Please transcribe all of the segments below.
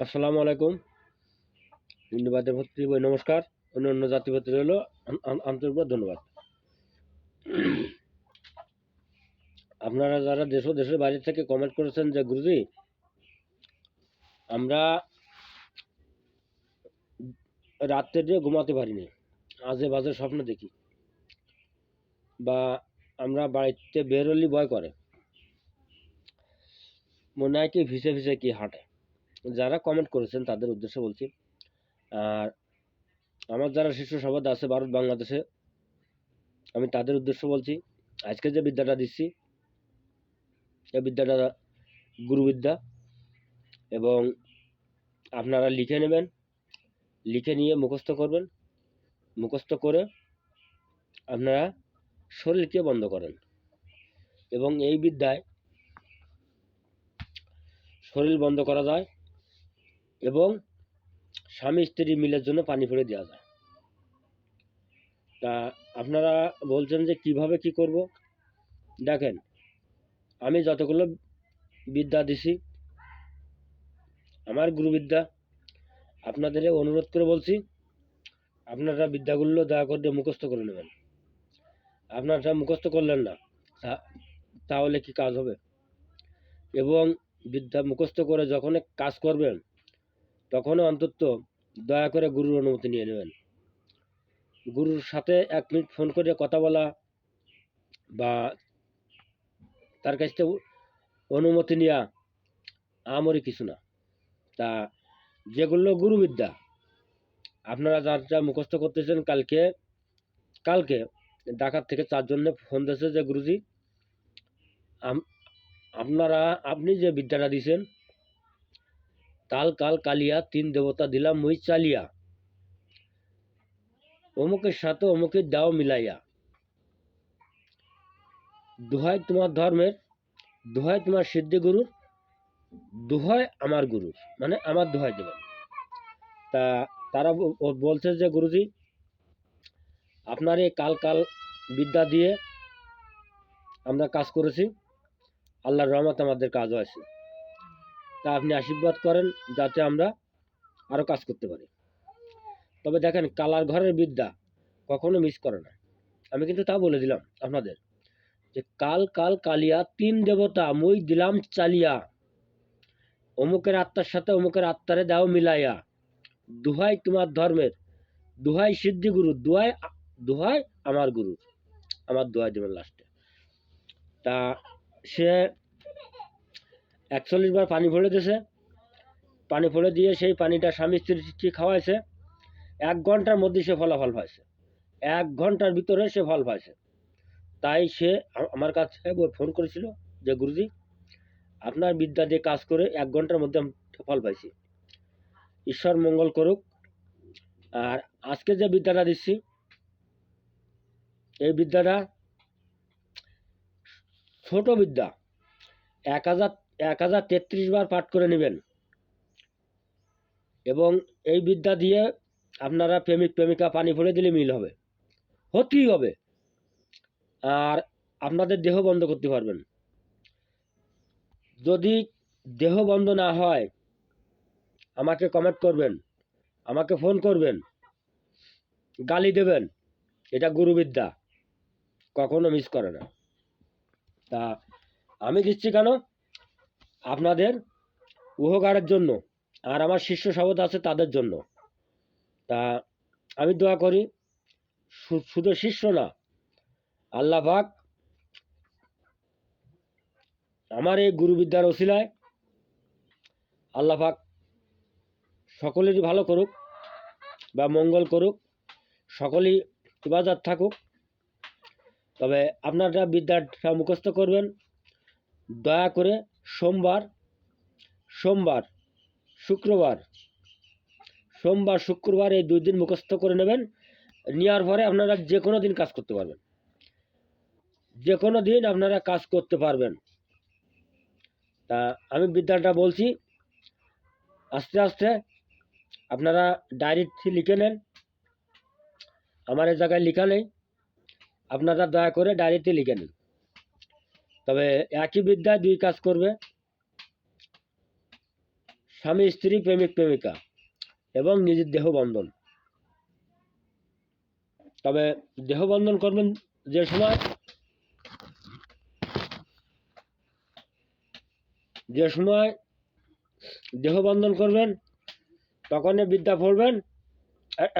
আসসালামু আলাইকুম। হিন্দুবাদের ভর্তি বই, নমস্কার। অন্য অন্য জাতি ভর্তি হলো আন- আন- আন্তরিক ধন্যবাদ। আপনারা যারা দেশ দেশের বাইরে থেকে কমেন্ট করেছেন যে, গুরুজি, আমরা রাত্রে দিয়ে ঘুমাতে পারিনি, আজে বাজে স্বপ্ন দেখি বা আমরা বাড়িতে বেরোলি ভয় করে। মনে হয় কি ভিসে ভিসে কি হাঁটে। যারা কমেন্ট করেছেন তাদের উদ্দেশ্যে বলছি, আর আমার যারা শিশু সভাদ আছে ভারত বাংলাদেশে, আমি তাদের উদ্দেশ্য বলছি, আজকে যে বিদ্যাটা দিচ্ছি, এই বিদ্যাটা গুরুবিদ্যা এবং আপনারা লিখে নেবেন, লিখে নিয়ে মুখস্থ করবেন, মুখস্থ করে আপনারা শরীরকে বন্ধ করেন এবং এই বিদ্যায় শরীর বন্ধ করা যায়। এবং স্বামী স্ত্রী মিলের জন্য পানি ফেলে দেওয়া যায়। তা আপনারা বলছেন যে কীভাবে কি করব? দেখেন, আমি যতগুলো বিদ্যা দিছি, আমার গুরুবিদ্যা, আপনাদের অনুরোধ করে বলছি, আপনারা বিদ্যাগুলো দয়া করে মুখস্থ করে নেবেন। আপনারা মুখস্থ করলেন না তাহলে কি কাজ হবে? এবং বিদ্যা মুখস্থ করে যখন কাজ করবেন তখন অন্তত দয়া করে গুরুর অনুমতি নিয়ে নেবেন। গুরুর সাথে এক মিনিট ফোন করে কথা বলা বা তার কাছ থেকে অনুমতি নেওয়া আমারই কিছু না। তা যেগুলো গুরুবিদ্যা, আপনারা যার যা মুখস্থ করতেছেন কালকে কালকে ঢাকার থেকে চারজনে ফোন দিয়েছে যে, গুরুজি আপনারা, আপনি যে বিদ্যাটা দিছেন কাল কাল কালিয়া তিন দেবতা দিলাম মুই চালিয়া। অমুকের সাথে অমুকের দাও মিলাইয়া। দোহাই তোমার ধর্মের, দোহাই তোমার সিদ্ধি গুরুর, দোহাই আমার গুরুর মানে আমার দোহাই দেবেন। তা তারা বলছে যে গুরুজি, আপনার এই কাল কাল বিদ্যা দিয়ে আমরা কাজ করেছি। আল্লাহর রহমত আমাদের কাজও হয়েছে তা আপনি আশীর্বাদ করেন যাতে আমরা আরও কাজ করতে পারি। তবে দেখেন, কালার ঘরের বিদ্যা কখনো মিস করে না। আমি কিন্তু তা বলে দিলাম আপনাদের যে, কাল কাল কালিয়া তিন দেবতা মই দিলাম চালিয়া। অমুকের আত্মার সাথে অমুকের আত্মারে দাও মিলাইয়া। দুহাই তোমার ধর্মের, দুহাই সিদ্ধি গুরু দুহাই দুহাই আমার গুরু আমার দোহাই দেবেন লাস্টে তা সে একচল্লিশ বার পানি ভরে দিয়েছে। পানি ভরে দিয়ে সেই পানিটা স্বামী স্ত্রী খাওয়াইছে। এক ঘণ্টার মধ্যে সে ফলাফল পাইছে। এক ঘণ্টার ভিতরে সে ফল পাইছে। তাই সে আমার কাছে ফোন করেছিল যে, গুরুজি, আপনার বিদ্যা দিয়ে কাজ করে এক ঘণ্টার মধ্যে ফল পাইছি। ঈশ্বর মঙ্গল করুক। আর আজকে যে বিদ্যাটা দিচ্ছি, এই বিদ্যাটা ছোট বিদ্যা। এক হাজার এক হাজার তেত্রিশ বার পাঠ করে নেবেন। এবং এই বিদ্যা দিয়ে আপনারা প্রেমিক, প্রেমিকা, পানি ভরে দিলে মিল হবে। হতেই হবে। আর আপনাদের দেহ বন্ধ করতে পারবেন। যদি দেহ বন্ধ না হয়, আমাকে কমেন্ট করবেন, আমাকে ফোন করবেন, গালি দেবেন, এটা গুরুবিদ্যা, কখনো মিস করে না। তা আমি দিচ্ছি কেন? আপনাদের উপকারের জন্য আর আমার শিষ্য শপথ আছে তাদের জন্য। তা আমি দোয়া করি শুধু শিষ্য না, আল্লাহ পাক আমার এই গুরুবিদ্যার ওসিলায় আল্লাহ পাক সকলেরই ভালো করুক বা মঙ্গল করুক, সকলেই ইবাদত থাকুক। তবে আপনারা বিদ্যাটা মুখস্থ করবেন, দয়া করে সোমবার সোমবার, শুক্রবার। সোমবার, শুক্রবার এই দুই দিন মুখস্থ করে নেবেন। নেওয়ার পরে আপনারা যে কোনো দিন কাজ করতে পারবেন। যে কোনো দিন আপনারা কাজ করতে পারবেন। তা আমি বিদ্যাটা বলছি, আস্তে আস্তে আপনারা ডায়েরিতে লিখে নেন। আমার এই জায়গায় লেখা নেই। আপনারা দয়া করে ডায়েরিতে লিখে নিন। তবে একই বিদ্যায় দুই কাজ করবে। স্বামী, স্ত্রী, প্রেমিক, প্রেমিকা এবং নিজের দেহ বন্ধন। তবে দেহ বন্ধন করবেন যে সময় যে সময় দেহ বন্ধন করবেন, তখনই বিদ্যা পড়বেন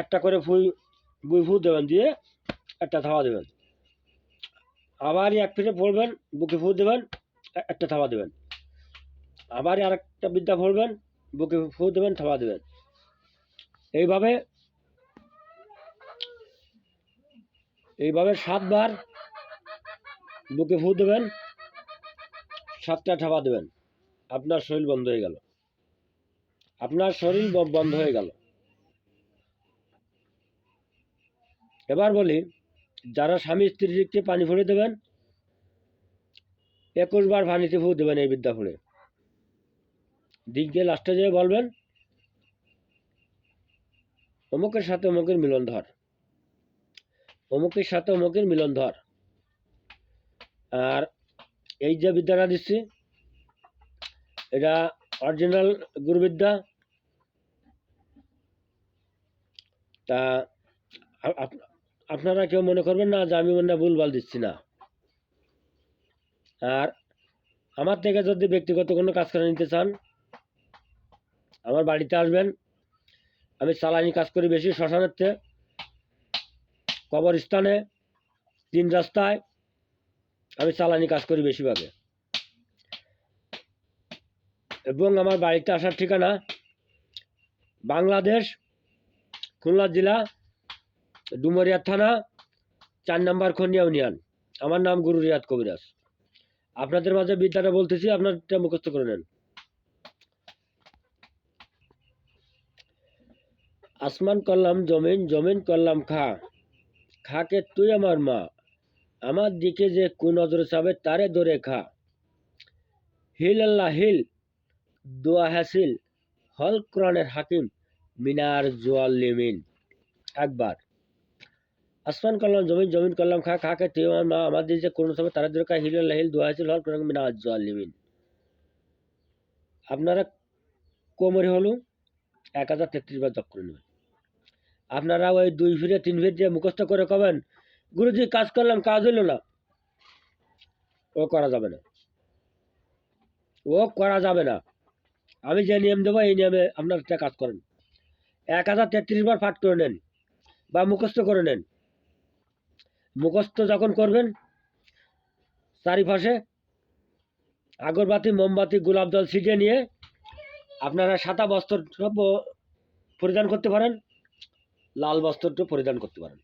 একটা করে ফুই বুই ফু দেবেন দিয়ে একটা থাওয়া দেবেন। আবার এক ফিরে পড়বেন বুকে ফু দেবেন একটা থাবা দেবেন। আবারই আর একটা বিদ্যা পড়বেন বুকে ফু দেবেন, থাবা দেবেন। এইভাবে এইভাবে সাতবার বুকে ফু দেবেন, সাতটা থাবা দেবেন। আপনার শরীর বন্ধ হয়ে গেল। আপনার শরীর বন্ধ হয়ে গেল। এবার বলি যারা স্বামী স্ত্রীকে পানি ফুড়ে দেবেন, একুশ বার পানিতে ফু দেবেন এই বিদ্যা ফুড়ে দিক দিয়ে লাস্টে যেয়ে বলবেন, অমুকের সাথে অমুকের মিলন ধর। অমুকের সাথে অমুকের মিলন ধর। আর এই যে বিদ্যাটা দিচ্ছি, এটা অরিজিনাল গুরুবিদ্যা। তা আপনারা কেউ মনে করবেন না যে আমি মনে হয় ভুলভাল দিচ্ছি না। আর আমার থেকে যদি ব্যক্তিগত কোনো কাজ করে নিতে চান, আমার বাড়িতে আসবেন। আমি চালানি কাজ করি বেশি শ্মশানেতে কবরস্থানে, তিন রাস্তায়, আমি চালানি কাজ করি বেশিরভাগে এবং আমার বাড়িতে আসার ঠিকানা বাংলাদেশ, খুলনা জেলা ডুমরিয়া থানা, চার নম্বর খনিয়া ইউনিয়ন। আমার নাম গুরু রিয়াদ কবিরাজ। আপনাদের মাঝে বিদ্যাটা বলতেছি, আপনারটা মুখস্থ করে নেন। আসমান করলাম জমিন জমিন করলাম খা। খাকে তুই আমার মা। আমার দিকে যে কোন নজরে চাবে, তারে ধরে খা। হিল আল্লাহ, হিল। দোয়া হাসিল। হল কোরআনের হাকিম, মিনার জোয়াল লিমিন। একবার। আসমান করলাম জমিন জমিন করলাম খা তুই আমার মা আমার দিকে যে কোন সময় তারে খা হিল হিল দোয়া হাসিল হল মিনার জোয়াল লিমিন আপনারা কোমরে হলো এক হাজার তেত্রিশ বার জপ করে নেবেন। আপনারা ওই দুই ফিরে তিন ফিরে দিয়ে মুখস্থ করে কবেন, গুরুজি, কাজ করলাম, কাজ হইল না। ও করা যাবে না। ও করা যাবে না। আমি যে নিয়ম দেবো, এই নিয়মে আপনার কাজ করেন। এক হাজার তেত্রিশ বার পাঠ করে নেন বা মুখস্থ করে নেন। মুখস্থ যখন করবেন, চারিপাশে আগরবাতি, মোমবাতি, গোলাপ জল ছিটিয়ে নিয়ে আপনারা সাদা বস্ত্র পরিধান করতে পারেন, লাল বস্ত্রটা পরিধান করতে পারেন।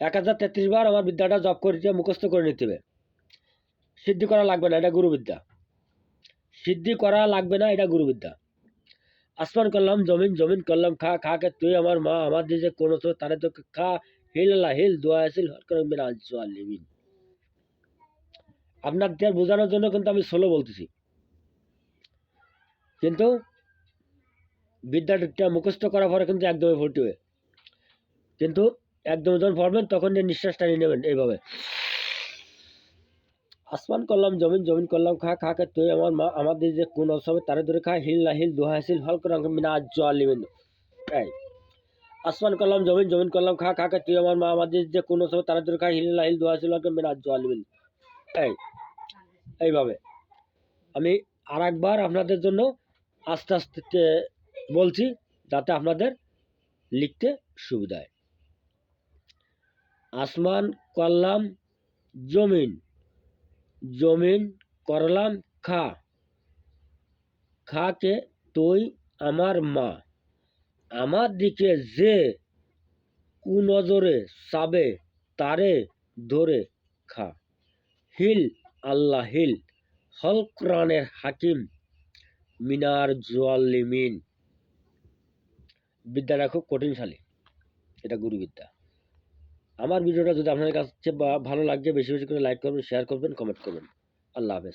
এক হাজার তেত্রিশ বার আমার বিদ্যাটা জপ করে মুখস্থ করে নিতে হবে। সিদ্ধি করা লাগবে না, এটা গুরুবিদ্যা। সিদ্ধি করা লাগবে না, এটা গুরুবিদ্যা। আসমান করলাম, জমিন জমিন করলাম, খা খাকে তুই আমার মা, আমার দিয়ে যে কোনো তো তারে তো খা হিল আল্লাহ হিল, দোয়া আসিল হর করে আপনাদের বোঝানোর জন্য কিন্তু আমি ষোলো বলতেছি। কিন্তু বিদ্যাটা মুখস্থ করার পরে কিন্তু একদমই ভর্তি হয়ে। কিন্তু একদম যখন পড়বেন, তখন যে নিঃশ্বাসটা নিয়ে নেবেন এইভাবে। আসমান করলাম, জমিন জমিন করলাম, খা খা খা, তুই, আমার, মা, আমাদের যে কোন অসবে তারে ধরে খা হিল না হিল দোহা হিল হল করে মিনা জল নিবেন এই আসমান করলাম, জমিন জমিন করলাম, খা খা খা, তুই আমার মা আমাদের যে কোন সময় তারে ধরে খা, হিল হিল দোয়া করে জল নিবেন এই, এইভাবে। আমি আর একবার আপনাদের জন্য আস্তে আস্তে বলছি, যাতে আপনাদের লিখতে সুবিধা আসমান করলাম, জমিন জমিন করলাম, খা। খাকে তুই আমার মা। আমার দিকে যে কুনজরে চাবে, তারে ধরে খা। হিল আল্লাহ হিল হল কোরআনের হাকিম, মিনার জোয়াল্লিমিন বিদ্যাটা খুব কঠিনশালী, এটা গুরুবিদ্যা। আমার ভিডিওটা যদি আপনাদের কাছে বা- ভালো লাগে, বেশি বেশি করে লাইক করবেন শেয়ার করবেন কমেন্ট করবেন। আল্লাহ হাফেজ।